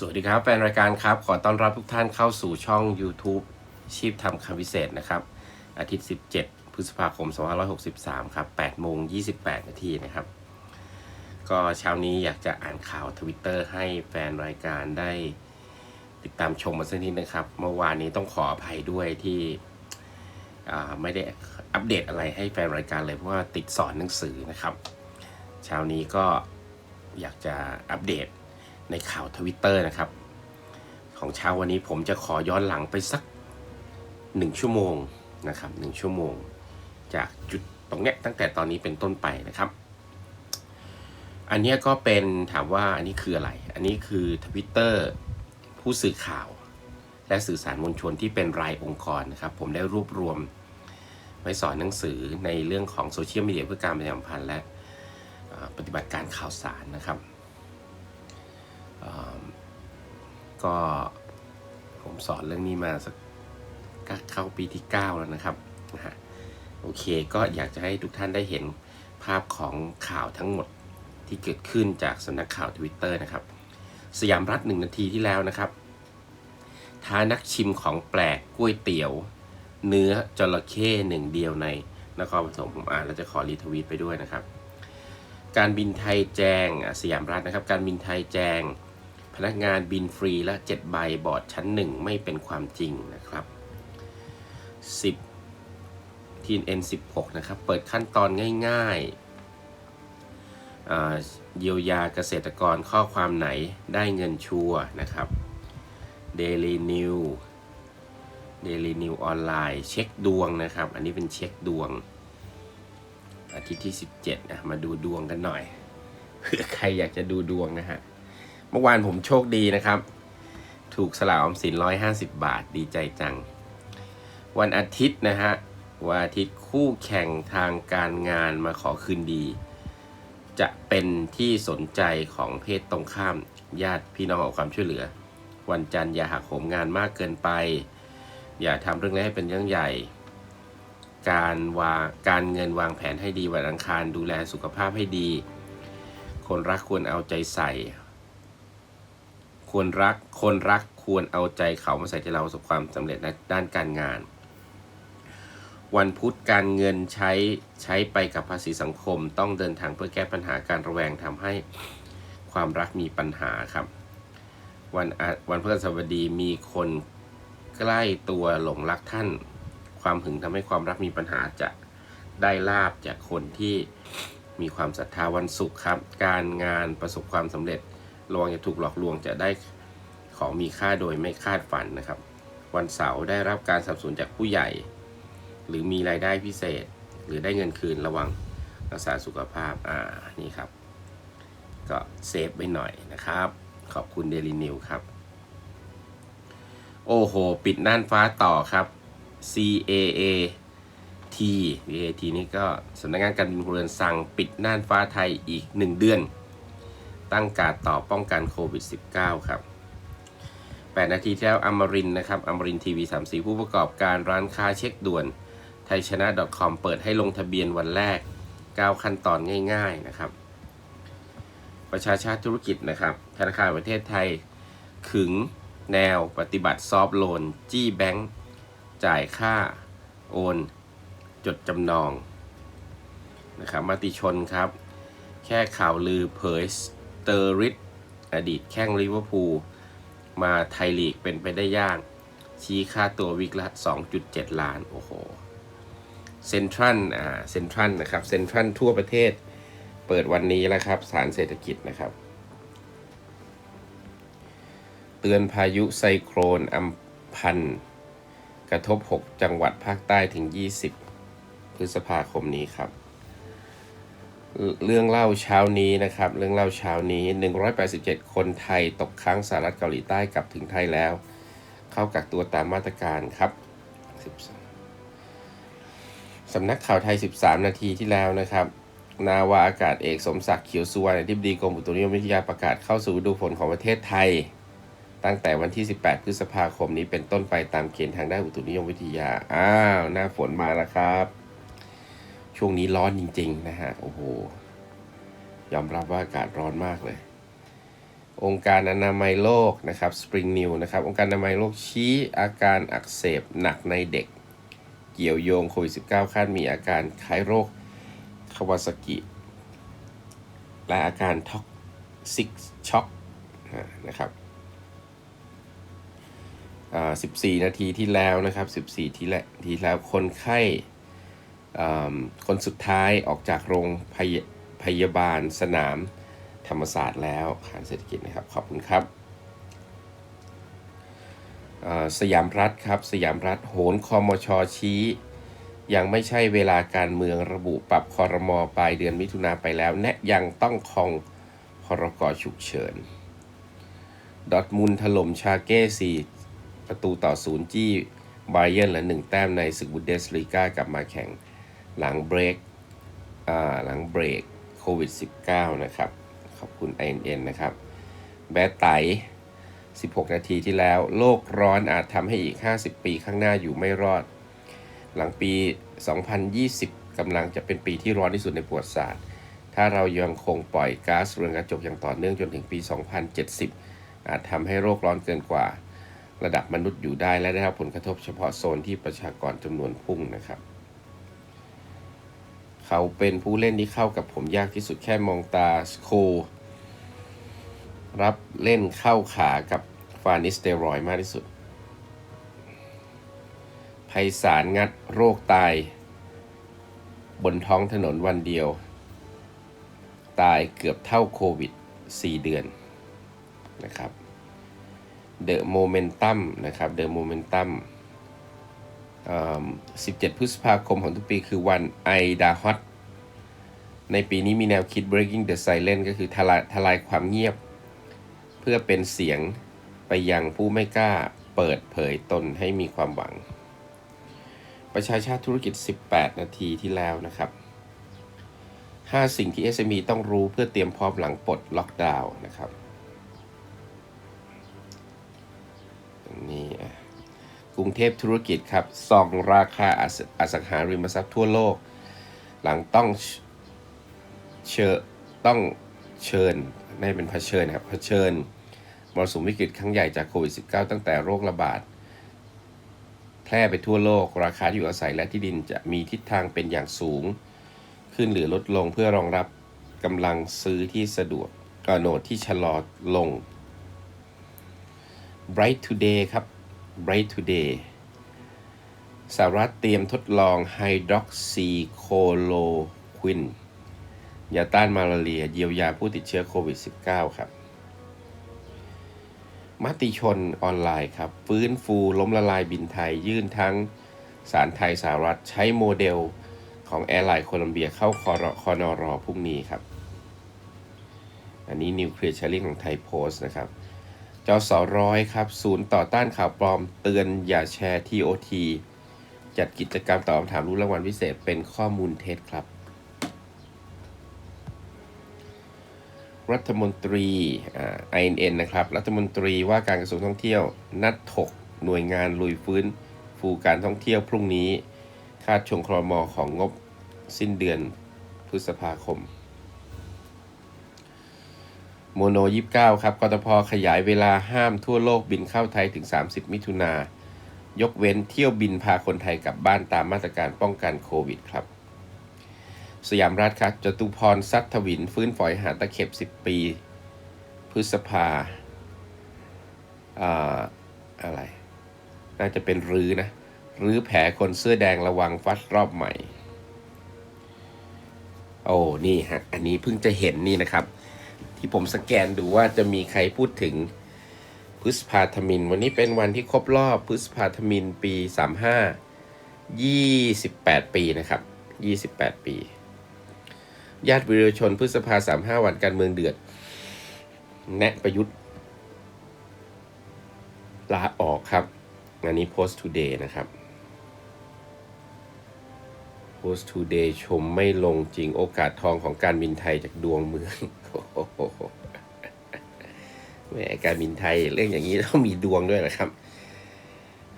สวัสดีครับ แฟนรายการครับ ขอต้อนรับทุกท่านเข้าสู่ช่อง YouTube ชีพทำคำพิเศษนะครับ อาทิตย์ 17 พฤษภาคม 2563 ครับ8โมง 28 นาทีนะครับ ก็เช้านี้อยากจะอ่านข่าวทวิตเตอร์ให้แฟนรายการได้ติดตามชมมาสักนิดนะครับ เมื่อวานนี้ต้องขออภัยด้วยที่ไม่ได้อัปเดตอะไรให้แฟนรายการเลยเพราะว่าติดสอนหนังสือนะครับ เช้านี้ก็อยากจะอัปเดต ในข่าวทวิตเตอร์นะครับ ของเช้าวันนี้ผมจะขอย้อนหลังไปสักหนึ่งชั่วโมงนะครับหนึ่งชั่วโมง จากจุดตรงเนี้ยตั้งแต่ตอนนี้เป็นต้นไปนะครับ อันนี้ก็เป็นถามว่าอันนี้คืออะไร อันนี้คือทวิตเตอร์ผู้สื่อข่าว และสื่อสารมวลชนที่เป็นรายองค์กรนะครับ ผมได้รวบรวมไว้สอนหนังสือในเรื่องของโซเชียลมีเดียเพื่อการประชาสัมพันธ์และปฏิบัติการข่าวสารนะครับ ก็ผมสอนเรื่องนี้มาสักเข้าปีที่ 9 แล้วนะครับนะฮะโอเคก็อยากจะให้ทุกท่านได้เห็นภาพของข่าวทั้งหมดที่เกิดขึ้นจากสำนักข่าว Twitter นะครับ สยามรัฐหนึ่งนาทีที่แล้วนะครับท้านักชิมของแปลกก๋วยเตี๋ยว เนื้อจระเข้หนึ่งเดียวในนครปฐมผมอ่านแล้วจะขอรีทวีตไปด้วยนะครับ การบินไทยแจ้งสยามรัฐนะครับ การบินไทยแจ้ง พนักงานบินฟรีและ7ใบบอร์ดชั้น 1 ไม่เป็นความจริงนะครับ 10 TNN 16 นะครับ เปิดขั้นตอนง่ายๆเยียวยาเกษตรกรข้อความไหนได้เงินชัวนะครับ Daily New Daily New ออนไลน์เช็คดวงนะครับ อันนี้เป็นเช็คดวง อาทิตย์ที่ 17นะมาดูดวงกันหน่อยเผื่อใครอยากจะดูดวงนะฮะ เมื่อวานผมโชคดีนะครับ ถูกสลากออมสิน150บาทดีใจจัง วันอาทิตย์นะฮะวันอาทิตย์คู่แข่งทางการงานมาขอคืนดี จะเป็นที่สนใจของเพศตรงข้ามญาติพี่น้องขอความช่วยเหลือ วันจันทร์อย่าหักโหมงานมากเกินไป อย่าทำเรื่องเล็กให้เป็นเรื่องใหญ่ การวางการเงินวางแผนให้ดีวันอังคารดูแลสุขภาพให้ดี คนรักควรเอาใจใส่ ควรรัก คนรักควรเอาใจเขามาใส่ใจเราประสบความสำเร็จในด้านการงาน วันพุธการเงินใช้ใช้ไปกับภาษีสังคม ต้องเดินทางเพื่อแก้ปัญหาการระแวงทำให้ความรักมีปัญหาครับ วันอาวันพฤหัสบดีมีคนใกล้ตัวหลงรักท่าน ความหึงทำให้ความรักมีปัญหาจะได้ลาบจากคนที่มีความศรัทธาวันศุกร์ครับ การงานประสบความสำเร็จ ระวังจะถูกหลอกลวงจะได้ของมีค่าโดยไม่คาดฝันนะครับ วันเสาร์ได้รับการสนับสนุนจากผู้ใหญ่ หรือมีรายได้พิเศษ หรือได้เงินคืนระวังรักษาสุขภาพอ่านี่ครับ ก็เซฟไว้หน่อยนะครับ ขอบคุณเดลินิวครับ โอ้โห ปิดน่านฟ้าต่อครับ CAA T CAT นี่ก็สำนักงานการบินพลเรือนสั่งปิดน่านฟ้าไทยอีก 1 เดือน ตั้งการดต่อป้องกันโควิด -19 ครับ 8 นาทีที่แล้วอมรินนะครับอมรินทีวี34 ผู้ประกอบการร้านค้าเช็คด่วนไทยชนะ .com เปิดให้ลงทะเบียนวันแรก 9 ขั้นตอนง่าย ๆนะครับ ประชาชาติธุรกิจนะครับ ธนาคารประเทศไทย ขึงแนวปฏิบัติซอฟต์โลน จี้แบงค์จ่ายค่าโอน จดจำนองนะครับมติชนครับ แค่ข่าวลือเผย เตอริสอดีตแข้งลิเวอร์พูลมาไทยลีกเป็นไปได้ยาก ชี้ค่าตัววิกละ 2.7 ล้าน โอ้โห เซ็นทรัล อ่า เซ็นทรัลนะครับ เซ็นทรัลทั่วประเทศ เปิดวันนี้แล้วครับ สารเศรษฐกิจนะครับ เตือนพายุไซโครนอัมพัน กระทบ 6 จังหวัดภาคใต้ถึง 20 พฤษภาคมนี้ครับ เรื่องเล่าเช้านี้นะครับ เรื่องเล่าเช้านี้ 187 คนไทยตกค้างสหรัฐเกาหลีใต้กลับถึงไทยแล้ว เข้ากักตัวตามมาตรการครับ สำนักข่าวไทย 13 นาทีที่แล้วนะครับ นาวาอากาศเอกสมศักดิ์เขียวสุวรรณอธิบดีกรมอุตุนิยมวิทยาประกาศเข้าสู่ฤดูฝนของประเทศไทย ตั้งแต่วันที่ 18 พฤษภาคมนี้เป็นต้นไปตามเกณฑ์ทางด้านอุตุนิยมวิทยา อ้าว หน้าฝนมาแล้วครับ ช่วงนี้ร้อนจริง ๆ นะฮะ โอ้โห ยอมรับว่าอากาศร้อนมากเลย องค์การอนามัยโลกนะครับ Spring New นะครับ องค์การอนามัยโลกชี้อาการอักเสบหนักในเด็ก เกี่ยวโยงโควิด -19 คาดมีอาการคล้ายโรคคาวาซากิ และอาการท็อกซิกช็อกนะครับ14 นาทีที่แล้วนะครับ 14 ทีและทีแล้วคนไข้ คนสุดท้ายออกจากโรงพยพยาบาลสนามธรรมศาสตร์แล้วขานเศรษฐกิจนะครับ ขอบคุณครับ สยามรัฐครับ สยามรัฐโหนคอมชชี้ ยังไม่ใช่เวลาการเมืองระบุปรับคอรมอปลายเดือนมิถุนาไปแล้ว แนะยังต้องคองพรกฉุกเฉิน ดอทมุนถล่มชาเก้สีประตูต่อศูนย์จี้ไบเยนและหนึ่งแต้มในศึกบุนเดสลีกากลับมาแข่ง หลังเบรกหลังเบรกโควิด -19 นะครับ ขอบคุณ INN นะครับ แบดไต 16 นาทีที่แล้ว โลกร้อนอาจทำให้อีก 50 ปีข้างหน้าอยู่ไม่รอด หลังปี 2020กำลังจะเป็นปีที่ร้อนที่สุดในประวัติศาสตร์ ถ้าเรายังคงปล่อยก๊าซเรือนกระจกอย่างต่อเนื่องจนถึงปี 2070 อาจทำให้โรคร้อนเกินกว่า ระดับมนุษย์อยู่ได้และได้รับผลกระทบเฉพาะโซนที่ประชากรจำนวนพุ่งนะครับ เขาเป็นผู้เล่นที่เข้ากับผมยากที่สุดแค่มองตาสโค รับเล่นเข้าขากับฟานิสเตรอยมากที่สุดไพศาลงัดโรคตาย บนท้องถนนวันเดียว ตายเกือบเท่าโควิด 4 เดือนนะครับเดอะโมเมนตัมนะครับเดอะโมเมนตัม 17 พฤษภาคมของทุกปีคือวันไอดาฮอตในปีนี้มีแนวคิด breaking the silence ก็คือทลายทลายความเงียบ เพื่อเป็นเสียงไปยังผู้ไม่กล้าเปิดเผยตนให้มีความหวัง ประชาชาติธุรกิจ 18 นาทีที่แล้วนะครับ 5 สิ่งที่ SME ต้องรู้เพื่อเตรียมพร้อมหลังปลดล็อกดาวน์นะครับตรงนี้อะ กรุงเทพธุรกิจครับส่องราคาอสอสังหาริมทรัพย์ทั่วโลก หลังต้องเชิญต้องเชิญไม่เป็นเผชิญครับเผชิญมรสุมวิกฤตครั้งใหญ่จากโควิด -19 ตั้งแต่โรคระบาด แพร่ไปทั่วโลก ราคาที่อยู่อาศัยและที่ดินจะมีทิศทางเป็นอย่างสูง ขึ้นหรือลดลงเพื่อรองรับกำลังซื้อที่สะดวกกโนดที่ชะลอลง Bright Today ครับ Bright Today สหรัฐเตรียมทดลองไฮดรอกซีโคโลควินยาต้านมาลาเรียเยียวยาผู้ติดเชื้อโควิด -19 ครับ มติชนออนไลน์ครับ ฟื้นฟูล้มละลายบินไทย ยื่นทั้งสารไทยสหรัฐใช้โมเดลของแอร์ไลน์โคลัมเบียเข้าคอรคอนอรอพรุ่งนี้ครับ อันนี้นิวเคลียร์ชาริงของไทยโพสต์นะครับ จสร้อยครับ ศูนย์ต่อต้านข่าวปลอมเตือนอย่าแชร์ TOT จัดกิจกรรมตอบคำถามรู้รางวัลพิเศษเป็นข้อมูลเท็จครับ รัฐมนตรีอ่า INN นะครับ รัฐมนตรีว่าการกระทรวงท่องเที่ยว นัดถกหน่วยงานลุยฟื้น ฟูการท่องเที่ยวพรุ่งนี้ คาดชงครมของงบสิ้นเดือนพฤษภาคม โมโน29 ครับ กตพขยายเวลาห้ามทั่วโลกบินเข้าไทยถึง 30 มิถุนายกเว้นเที่ยวบินพาคนไทยกลับบ้านตามมาตรการป้องกันโควิดครับ สยามราชครับจตุพรซัตวิน ฟื้นฝอยหาตะเข็บ 10 ปี พฤษภาอ่าอะไร น่าจะเป็นรื้อนะรื้อแผลคนเสื้อแดงระวังฟัดรอบใหม่ โอ้ นี่ฮะ อันนี้เพิ่งจะเห็นนี่นะครับ ที่ผมสแกนดูว่าจะมีใครพูดถึงพฤษภาธมิน วันนี้เป็นวันที่ครบรอบพฤษภาธมินปี 35 28 ปีนะครับ 28 ปี ญาติวิรชนพฤษภา 35 วันการเมืองเดือด แนะประยุทธ์ลาออกครับ อันนี้ Post Today นะครับ Post Today ชมไม่ลงจริงโอกาสทองของการบินไทยจากดวงเมือง แหมการบินไทยเรื่องอย่างนี้ต้องมีดวงด้วยนะครับ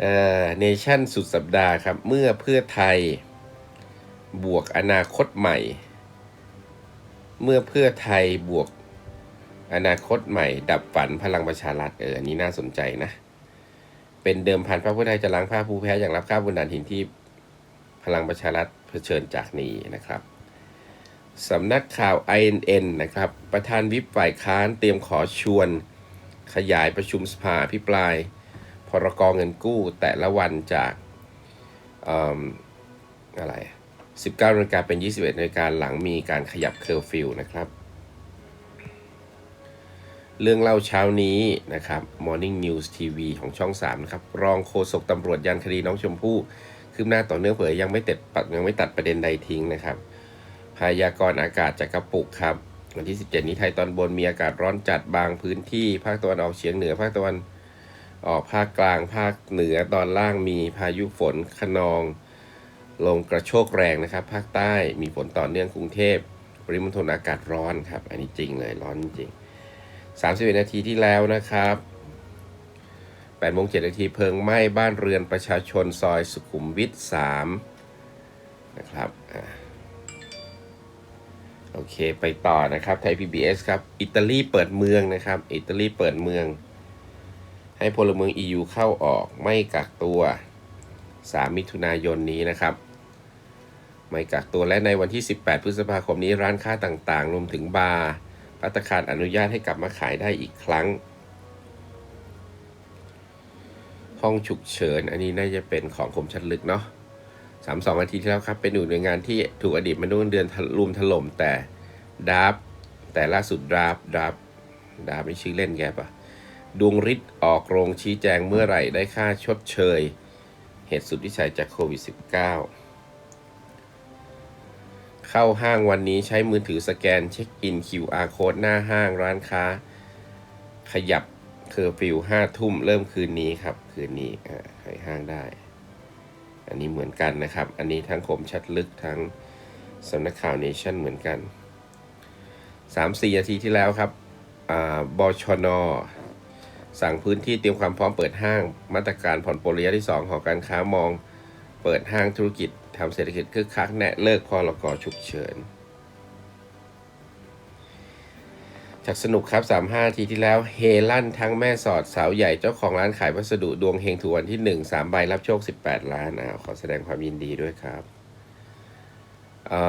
เอ่อเนชั่นสุดสัปดาห์ครับ เมื่อเพื่อไทยบวกอนาคตใหม่ เมื่อเพื่อไทยบวกอนาคตใหม่ ดับฝันพลังประชารัฐเอออันนี้น่าสนใจนะ เป็นเดิมพันพระพุทธไทยจะล้างผ้าผู้แพ้อย่างรับข้าวบนดานหินที่พลังประชารัฐเผชิญจากนี้นะครับ สำนักข่าว INN นะครับ ประธานวิปฝ่ายค้านเตรียมขอชวน ขยายประชุมสภาอภิปราย พรกองเงินกู้แต่ละวันจากเอิ่มอะไร 19นาฬิกาเป็น 21นาฬิกาหลังมีการขยับเคอร์ฟิวนะครับ เรื่องเล่าเช้านี้นะครับ Morning News TV ของช่อง 3 นะครับ รองโฆษกตำรวจยันคดีน้องชมพู่คืบหน้าต่อเนื่องเผยยังไม่ตัดยังไม่ตัดประเด็นใดทิ้งนะครับ พยากรณ์อากาศจากกระปุกครับ วันที่ 17 นี้ไทยตอนบนมีอากาศร้อนจัดบางพื้นที่ ภาคตะวันออกเฉียงเหนือ ภาคตะวันออกภาคกลาง ภาคเหนือตอนล่างมีพายุฝนขนอง ลมกระโชกแรงนะครับ ภาคใต้มีฝนต่อเนื่องกรุงเทพปริมณฑลอากาศร้อนครับ อันนี้จริงเลยร้อนจริง31นาทีที่แล้วนะครับ8โมง7นาทีเพลิงไหม้บ้านเรือนประชาชนซอยสุขุมวิท3นะครับ โอเคไปต่อนะครับไทย PBS ครับ อิตาลีเปิดเมืองนะครับ อิตาลีเปิดเมือง ให้พลเมือง EU เข้าออกไม่กักตัว 3 มิถุนายนนี้นะครับ ไม่กักตัวและในวันที่ 18 พฤษภาคมนี้ร้านค้าต่างๆ รวมถึงบาร์พัตคารอนุญาตให้กลับมาขายได้อีกครั้ง ห้องฉุกเฉิน อันนี้น่าจะเป็นของคมชัดลึกเนาะ สามสองนาทีที่แล้วครับ เป็นหน่วยงานที่ถูกอดีตมนุษย์เงินเดือนรุมถล่มแต่ดาบแต่ล่าสุดดาบดาบดาบไม่ชื่อเล่นแกปะดวงฤทธิ์ออกโรงชี้แจงเมื่อไหร่ได้ค่าชดเชย เหตุสุดวิสัยจากโควิด -19 เข้าห้างวันนี้ใช้มือถือสแกนเช็คอิน QR code หน้าห้างร้านค้า ขยับเคอร์ฟิวห้าทุ่มเริ่มคืนนี้ครับ คืนนี้ให้ห้างได้ อันนี้เหมือนกันนะครับ อันนี้ทั้งคมชัดลึกทั้งสำนักข่าวเนชั่นเหมือนกัน 3-4นาทีที่แล้วครับบชน สั่งพื้นที่เตรียมความพร้อมเปิดห้าง มาตรการผ่อนปลนระยะที่ 2 ของการค้ามอง เปิดห้างธุรกิจทำเศรษฐกิจคึกคักแนะเลิกพรกฉุกเฉิน จากสนุกครับ 35ทีที่แล้วเฮลั่นทั้งแม่สอดสาวใหญ่เจ้าของร้านขายวัสดุดวงเฮงถูกวันที่ 1 3 ใบรับโชค 18 ล้านอ่าขอแสดงความยินดีด้วยครับอื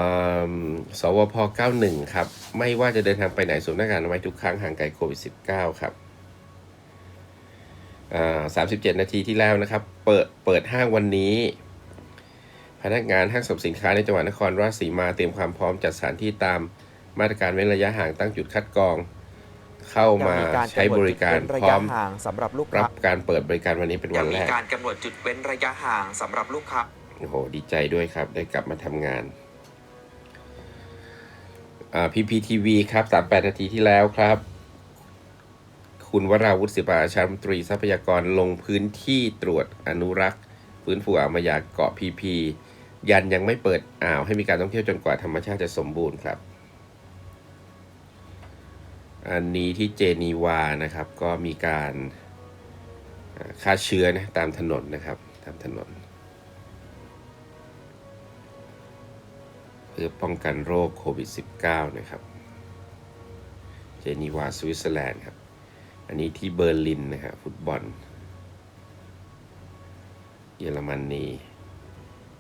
มสวพ 91 ครับ ไม่ว่าจะเดินทางไปไหนสวมหน้ากากอนามัยทุกครั้งห่างไกลโควิด 19 ครับอ่า37นาทีที่แล้วนะครับ เปิดเปิดห้างวันนี้ พนักงานห้างสรรพสินค้าในจังหวัดนครราชสีมาเตรียมความพร้อมจัดสถานที่ตาม มาตรการเว้นระยะห่างตั้งจุดคัดกรอง เข้ามายังใช้บริการำหนดจุดเว้นระพร้ยะอมห่างสำหรับลูกรัค้าบการเปิดบริการวันนี้เป็นยัวังนมีแรกการกำหนดจุดเว้นระยะห่างสำหรับลูกค้าโอ้โหดีใจด้วยครับ ได้กลับมาทำงานอ่า PPTV ครับ38นาทีที่แล้วครับ คุณวราวุฒิศิลปะอาชารัฐมนตรีทรัพยากรลงพื้นที่ตรวจอนุรักษ์ฟื้นฟูอ่าวมายาเกาะพีพียันยังไม่เปิดอ่าวให้มีการท่องเที่ยวจนกว่าธรรมชาติจะสมบูรณ์ครับ อันนี้ที่เจนีวานะครับ ก็มีการฆ่าเชื้อนะตามถนนนะครับ ตามถนน เพื่อป้องกันโรคโควิด -19 นะครับ เจนีวาสวิตเซอร์แลนด์ครับ อันนี้ที่เบอร์ลินนะครับฟุตบอล เยอรมนนี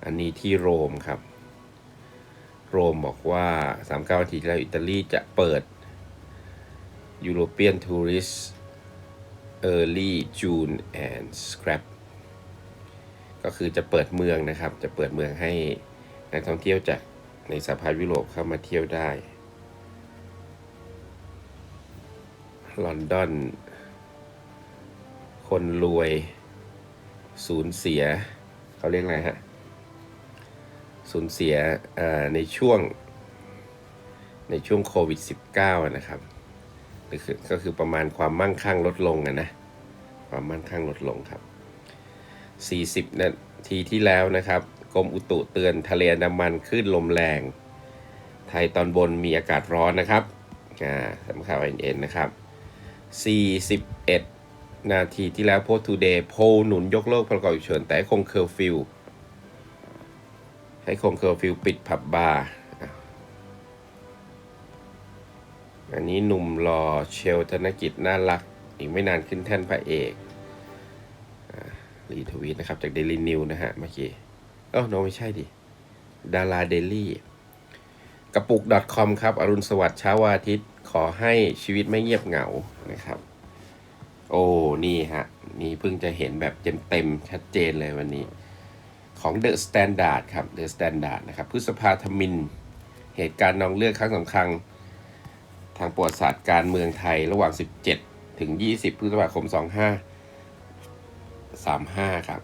อันนี้ที่โรมครับ โรมบอกว่า 39นาทีที่แล้วอิตาลีจะเปิด European Tourist Early June and Scrap ก็คือจะเปิดเมืองนะครับ จะเปิดเมืองให้นักท่องเที่ยวจากในสหภาพยุโรปเข้ามาเที่ยวได้ ลอนดอน คนรวยสูญเสีย เขาเรียกอะไรฮะ สูญเสียในช่วงในช่วงโควิด -19 นะครับ ก็คือก็คือประมาณความมั่งคั่งลดลงอะนะความมั่งคั่งลดลงครับ 40 นาทีที่แล้วนะครับกรมอุตุเตือนทะเลนดามันคลื่นลมแรง ไทยตอนบนมีอากาศร้อนนะครับอ่าสำข่าว NN นะครับ 41 นาทีที่แล้วโพสทูเดย์โพลหนุนยกเลิกพรกฉุกเฉินแต่คงเคอร์ฟิวให้คงเคอร์ฟิวปิดผับบาร์ อันนี้หนุ่มรอเชลธนกิจน่ารัก อีกไม่นานขึ้นแท่นพระเอกรีทวีตนะครับ จากเดลินิวนะฮะเมื่อกี้เอ้าโนไม่ใช่ดิ ดาราเดลี่กระปุก .com ครับ อรุณสวัสดิ์เช้าวันอาทิตย์ ขอให้ชีวิตไม่เงียบเหงานะครับ โอ้ นี่ฮะ นี่เพิ่งจะเห็นแบบเต็มๆชัดเจนเลยวันนี้ ของ The Standard ครับ The Standard นะครับพฤษภาธมิน เหตุการณ์นองเลือดครั้งสำคัญ ทางประวัติศาสตร์การเมืองไทยระหว่าง 17 ถึง 20 พฤษภาคม 25 35 ครับ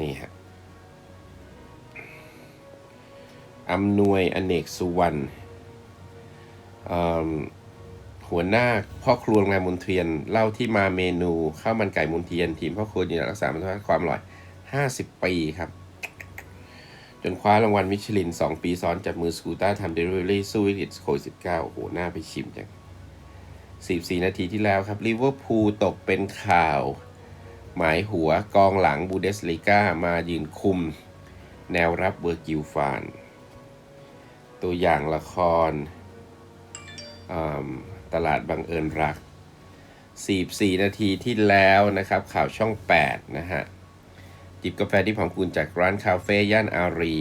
นี่ฮะอำนวยอเนกสุวรรณหัวหน้าพ่อครัวโรงแรมมนเทียนเล่าที่มาเมนูข้าวมันไก่มนเทียน ทีมพ่อครัวยืนรักษามาตรฐานความอร่อย 50 ปีครับ จนคว้ารางวัลมิชลิน 2 ปีซ้อนจากมือสกูต้าทำเดลิเวอรี่สู้วิกฤตโควิด19โอ้โห น่าไปชิมจัง14นาทีที่แล้วครับลิเวอร์พูลตกเป็นข่าว หมายหัวกองหลังบูเดสลิก้ามายืนคุม แนวรับเบอร์กิลฟาน ตัวอย่างละคร ตลาดบังเอิญรัก 44 นาทีที่แล้วนะครับ ข่าวช่อง 8 นะฮะ จิบกาแฟที่ผมคุณจากร้านคาเฟ่ย่านอารี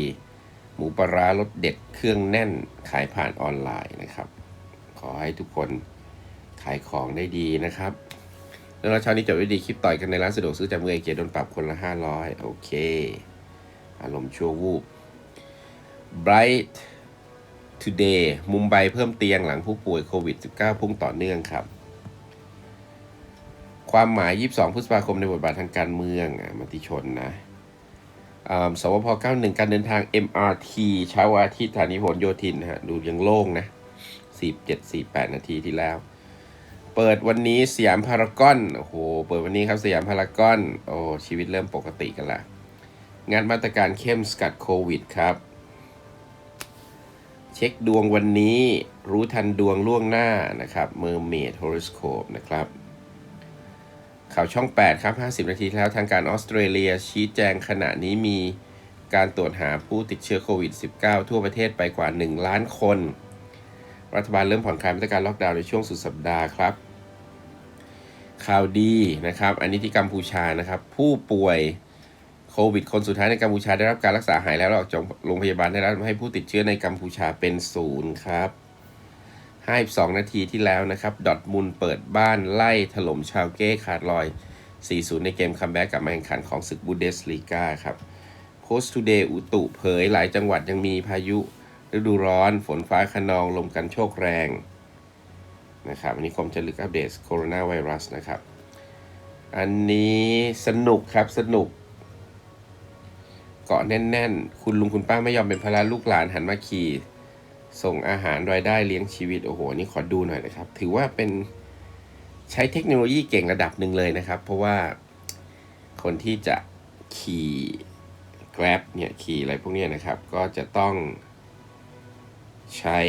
หมูปลาร้ารสเด็ดเครื่องแน่นขายผ่านออนไลน์นะครับ ขอให้ทุกคนขายของได้ดีนะครับ แล้วเราเช้านี้จบด้วยดีคลิปต่อยกันในร้านสะดวกซื้อจากมือไอเกียโดนปรับคนละ 500 โอเค อารมณ์ชั่ววูบ Bright Today มุมไบเพิ่มเตียงหลังผู้ป่วยโควิด -19 พุ่งต่อเนื่องครับ ความหมาย 22 พฤษภาคมในบทบาททางการเมืองอมติชนนะอ่าสวพ 91 การเดินทาง MRT เช้าวันอาทิตย์สถานีพหลโยธินฮะดูยังโล่งนะ 47 48 นาทีที่แล้ว เปิดวันนี้สยามพารากอน โอ้โห เปิดวันนี้ครับสยามพารากอน โอ้ชีวิตเริ่มปกติกันละ งานมาตรการเข้มสกัดโควิดครับ เช็คดวงวันนี้รู้ทันดวงล่วงหน้านะครับ Mermaid Horoscope นะครับ ข่าวช่อง 8 ครับ 50 นาทีแล้วทางการออสเตรเลียชี้แจงขณะนี้มีการตรวจหาผู้ติดเชื้อโควิด -19 ทั่วประเทศไปกว่า 1 ล้านคน รัฐบาลเริ่มผ่อนคลายมาตรการล็อกดาวน์ในช่วงสุดสัปดาห์ครับ ข่าวดีนะครับ อันนี้ที่กัมพูชานะครับ ผู้ป่วยโควิด คนสุดท้ายในกัมพูชาได้รับการรักษาหายแล้วออกจากโรงพยาบาลได้แล้วทำให้ผู้ติดเชื้อในกัมพูชาเป็นศูนย์ครับ 52 นาทีที่แล้วนะครับดอทมุนเปิดบ้านไล่ถล่มชาวเก้ขาดลอย 4-0 ในเกมคัมแบ็กกลับมาแข่งขันของศึกบูเดสลีกาครับ Post Today อุตุเผยหลายจังหวัดยังมีพายุฤดูร้อนฝนฟ้าขนองลมกันโชกแรงนะครับอันนี้กรมจะลึกอัปเดตโคโรนาไวรัสนะครับ อันนี้สนุกครับสนุก เกาะแน่น ๆ คุณลุงคุณป้าไม่ยอมเป็นภาระลูกหลานหันมาขี่ ส่งอาหารรายได้เลี้ยงชีวิตโอ้โหนี่ขอดูหน่อยนะครับ ถือว่าเป็นใช้เทคโนโลยีเก่งระดับหนึ่งเลยนะครับ เพราะว่าคนที่จะขี่ Grab เนี่ยขี่อะไรพวกนี้นะครับ ก็จะต้องใช้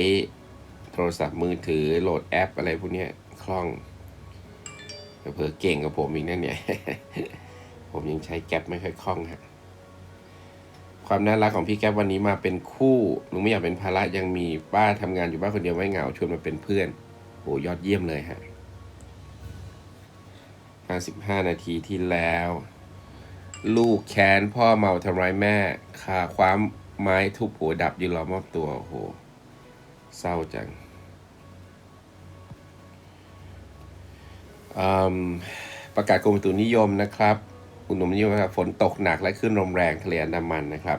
โทรศัพท์มือถือโหลดแอปอะไรพวกนี้คล่องเผื่อเก่งกับผมอีกนั่นเนี่ย ผมยังใช้แก๊ปไม่ค่อยคล่องฮะ ความน่ารักของพี่แก๊ปวันนี้มาเป็นคู่หนูไม่อยากเป็นภาระยังมีป้าทำงานอยู่บ้านคนเดียวไม่เหงาชวนมาเป็นเพื่อนโหยอดเยี่ยมเลยฮะ55 นาทีที่แล้ว ลูกแค้นพ่อเมาทำร้ายแม่คาความไม้ทุบหัวดับยืนรอมอบตัวโอ้โหเศร้าจังประกาศกรมตุนิยมนะครับ อุตุนิยมนะครับฝนตกหนักและคลื่นลมแรงทะเลอันดามันนะครับ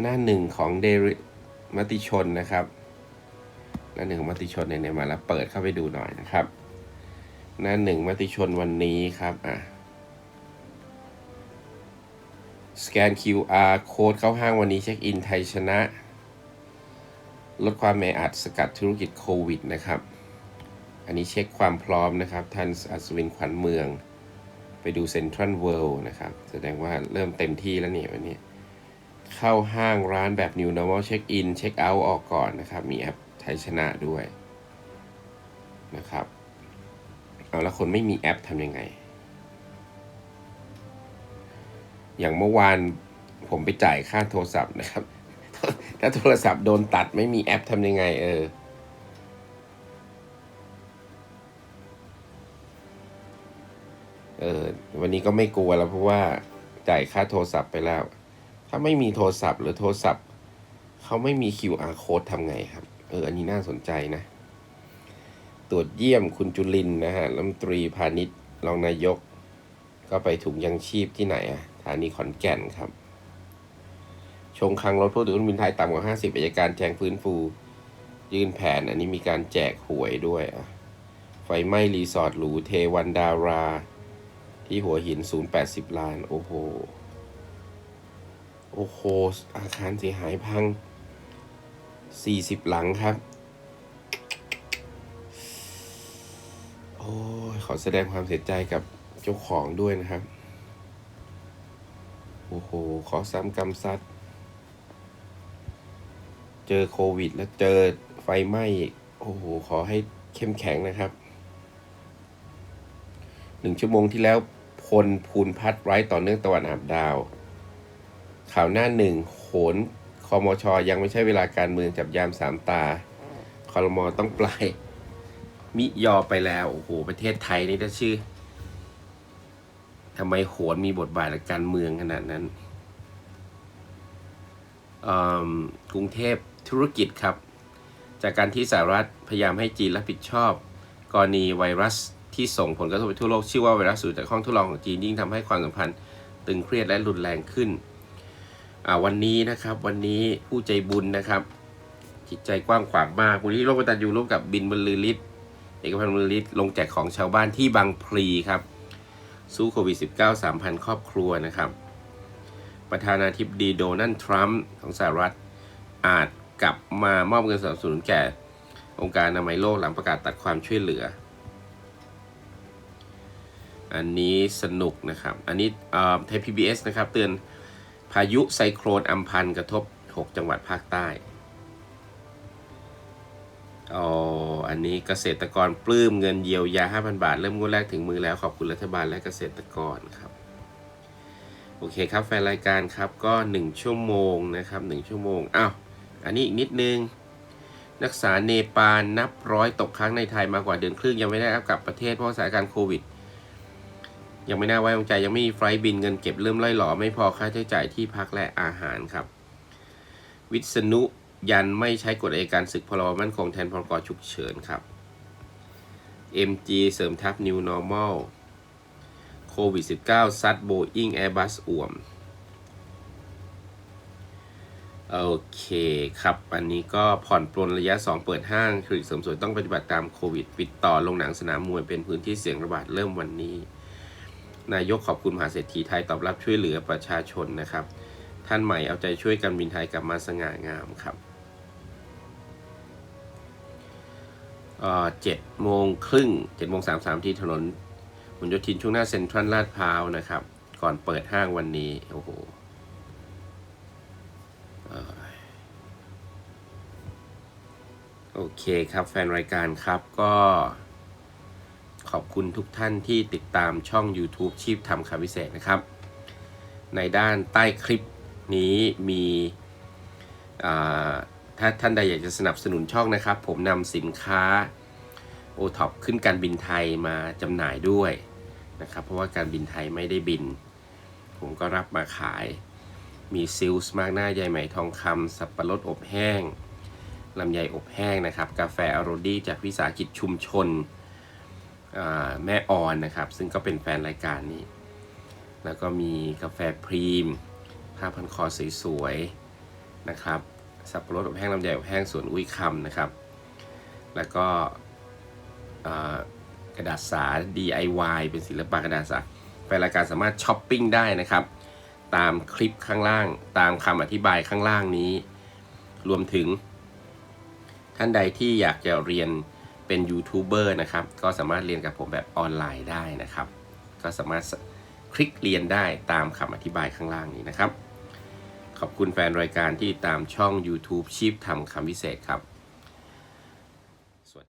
หน้าหนึ่งของเดริมติชนนะครับ หน้าหนึ่งของมติชนเนี่ยมาแล้วเปิดเข้าไปดูหน่อยนะครับ หน้าหนึ่งมติชนวันนี้ครับอะสแกน QR โค้ดเข้าห้างวันนี้เช็คอินไทยชนะ ลดความแออัดสกัดธุรกิจโควิดนะครับ อันนี้เช็คความพร้อมนะครับท่านอัศวินขวัญเมือง ไปดูเซ็นทรัลเวิลด์นะครับ แสดงว่าเริ่มเต็มที่แล้วเนี่ยวันนี้ เข้าห้างร้านแบบ New Normal เช็คอินเช็คเอาท์ออกก่อนนะครับ มีแอปไทยชนะด้วยนะครับ เอาแล้วคนไม่มีแอปทำยังไง อย่างเมื่อวานผมไปจ่ายค่าโทรศัพท์นะครับ ถ้าโทรศัพท์โดนตัดไม่มีแอปทำยังไงเออ ออวันนี้ก็ไม่กลัวแล้ว เพราะว่าจ่ายค่าโทรศัพท์ไปแล้ว ถ้าไม่มีโทรศัพท์หรือโทรศัพท์เขาไม่มี QR code ทำไงครับ เออ อันนี้น่าสนใจนะ ตรวจเยี่ยมคุณจุลินนะฮะรัฐมนตรีพาณิชย์รองนายก ก็ไปถุงยังชีพที่ไหนอะสถานีขอนแก่นครับ ชงคังรถผู้ถือหุ้นบินไทยต่ำกว่า 50อัยการแจ้งฟื้นฟู ยื่นแผน อันนี้มีการแจกหวยด้วยอะไฟไหม้รีสอร์ทหรูเทวันดารา ที่หัวหิน080ล้าน โอ้โห โอ้โห อาคารเสียหายพัง40หลังครับ โอ้ย ขอแสดงความเสียใจกับเจ้าของด้วยนะครับ โอ้โห ขอซ้ำกรรมซัด เจอโควิดแล้วเจอไฟไหม้ โอ้โห ขอให้เข้มแข็งนะครับหนึ่งชั่วโมงที่แล้ว พลภูนพัฒน์ไร้ต่อเนื่องตะวันอาบดาว ข่าวหน้าหนึ่งโหนคอมชอยังไม่ใช่เวลาการเมืองจับยามสามตาคอรมอต้องปลายมิยอไปแล้ว โอ้โห ประเทศไทยนี่ถ้าชื่อทำไมโหนมีบทบาทในการเมืองขนาดนั้น กรุงเทพธุรกิจครับ จากการที่สหรัฐพยายามให้จีนรับผิดชอบ กรณีไวรัส ที่ส่งผลกระทบไปทั่วโลกชื่อว่าไวรัสสูตรจากห้องทดลองของจีนยิ่งทำให้ความสัมพันธ์ตึงเครียดและรุนแรงขึ้นวันนี้นะครับวันนี้ผู้ใจบุญนะครับ จิตใจกว้างขวางมากวันนี้โลกตันยูร่วมกับบินบรรลือฤทธิ์เอกพันธ์บรรลือฤทธิ์ลงแจกของชาวบ้านที่บางพลีครับ สู้โควิด -19 3,000 ครอบครัวนะครับ ประธานาธิบดีโดนัลด์ทรัมป์ของสหรัฐอาจกลับมามอบเงินสนับสนุนแก่องค์การอนามัยโลกหลังประกาศตัดความช่วยเหลือ อันนี้สนุกนะครับ อันนี้ไทยพีบีนะครับ เตือนพายุไซโครนอัมพันกระทบ 6 จังหวัดภาคใต้อ๋ออันนี้เกษตรกรปลื้มเงินเยียวยา 5,000 บาท เริ่มงวดแรกถึงมือแล้วขอบคุณรัฐบาลและเกษตรกรครับ โอเคครับ แฟนรายการครับก็ 1 ชั่วโมงนะครับ 1 ชั่วโมงอ้าวอันนี้อีกนิดนึง นักศึกษาเนปาลนับร้อยตกค้างในไทยมากกว่าเดือนครึ่งยังไม่ได้กลับประเทศเพราะสถานการณ์โควิด ยังไม่น่าไว้วางใจยังไม่มีไฟล์บินเงินเก็บเริ่มล่อยหลอไม่พอค่าใช้จ่ายที่พักและอาหารครับ วิษณุยันไม่ใช้กฎอัยการศึกพลมั่นคงแทนพรกฉุกเฉินครับ MG เสริมทัพ New Normal โควิด -19 ซัดโบอิงแอร์บัสอ่วม โอเคครับ อันนี้ก็ผ่อนปลนระยะ 2 เปิดห้างคลินิกเสริมสวยต้องปฏิบัติตามโควิด ปิดต่อลงหนังสนามมวยเป็นพื้นที่เสี่ยงระบาดเริ่มวันนี้ นายกขอบคุณมหาเศรษฐีไทยตอบรับช่วยเหลือประชาชนนะครับ ท่านใหม่เอาใจช่วยการบินไทยกลับมาสง่างามครับเจ็ดโมงครึ่งเจ็ดโมงสามสามที่ถนนมุนโยธินช่วงหน้าเซ็นทรัลลาดพร้าวนะครับ ก่อนเปิดห้างวันนี้ โอ้โหโอเคครับแฟนรายการครับก็ ขอบคุณทุกท่านที่ติดตามช่อง YouTube ชีพทำคำพิเศษนะครับ ในด้านใต้คลิปนี้มีถ้าท่านใดอยากจะสนับสนุนช่องนะครับ ผมนำสินค้าโอท็อปขึ้นการบินไทยมาจำหน่ายด้วยนะครับ เพราะว่าการบินไทยไม่ได้บิน ผมก็รับมาขาย มีซิลส์มากหน้าใยไหมทองคำสับปะรดอบแห้งลำไยอบแห้งนะครับ กาแฟอโรดี้จากวิสาหกิจชุมชน แม่ออนนะครับ ซึ่งก็เป็นแฟนรายการนี้ แล้วก็มีกาแฟพรีม ผ้าพันคอสวยๆนะครับ สับปะรดอบแห้งลำไยอบแห้งสวนอุ้ยคำนะครับ แล้วก็กระดาษสา DIY เป็นศิลปะกระดาษสาแฟนรายการสามารถช้อปปิ้งได้นะครับ ตามคลิปข้างล่าง ตามคำอธิบายข้างล่างนี้ รวมถึงท่านใดที่อยากจะเรียน เป็นยูทูบเบอร์นะครับ ก็สามารถเรียนกับผมแบบออนไลน์ได้นะครับ ก็สามารถคลิกเรียนได้ตามคำอธิบายข้างล่างนี้นะครับ ขอบคุณแฟนรายการที่ตามช่อง YouTube ชีพทำคำพิเศษครับ